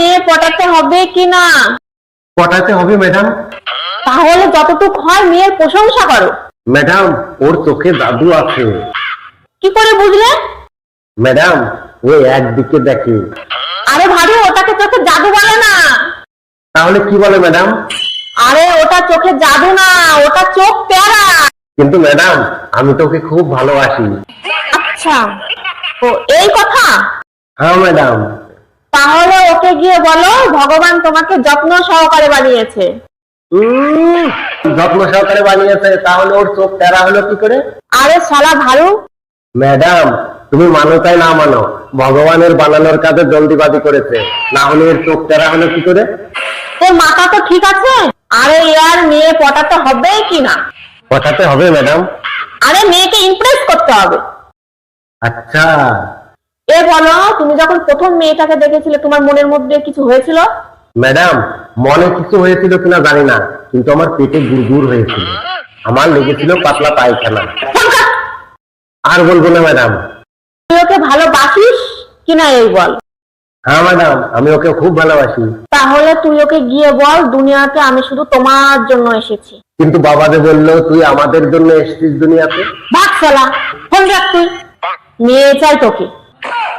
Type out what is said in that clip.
মেয়ে পটাতে হবে কি না? পটাতে হবে ম্যাডাম তাহলে যতটুক হয় মেয়ের প্রশংসা করো। ম্যাডাম ওর চোখে জাদু আছে। কি করে বুঝলে? ম্যাডাম ও একদিকে দেখে। আরে ভাবি ওটাকে চোখে জাদু বলে না। তাহলে কি বলে ম্যাডাম আরে ওটা চোখে জাদু না ওটা চোখ প্যারা। কিন্তু ম্যাডাম আমি তোকে খুব ভালোবাসি। আচ্ছা ও এই কথা? হ্যাঁ ম্যাডাম তাহলে ওকে গিয়ে বলো ভগবান তোমাকে যত্ন সহকারে বানিয়েছে। যত্ন সহকারে বানিয়েছে তাহলে ওর চোখ তেরা হলো কি করে? আরে শালা ভালু। ম্যাডাম তুমি মানো তাই না মানো ভগবানের বানানোর কাজে জলদিবাজি করেছে না হলে এর চোখ তেরা হলো কি করে? তোর মাথা তো ঠিক আছে? আরে ইয়ার মেয়ে পটাতে হবে কি না? পটাতে হবে ম্যাডাম। আরে মেয়েকে ইমপ্রেস করতে হবে। আচ্ছা। এ বলো তুমি যখন প্রথম মেয়েটাকে দেখেছিলে তোমার মনের মধ্যে কিছু হয়েছিল? ম্যাডাম মনে কিছু হয়েছিল কিনা জানি না কিন্তু আমার পেটে গুড়গুড় হয়েছিল। আমার লেগেছিল পাতলা পায়খানা। আর বলব না ম্যাডাম। তুই ওকে ভালোবাসিস কিনা এই বল? হ্যাঁ ম্যাডাম আমি ওকে খুব ভালোবাসি। তাহলে তুই ওকে গিয়ে বল দুনিয়াতে আমি শুধু তোমার জন্য এসেছি। কিন্তু বাবা যে বলল তুই আমাদের জন্য এসেছিস দুনিয়াতে? ভাগ ফেলা ফোন রাখ তুই। মেয়ে চাই তোকে।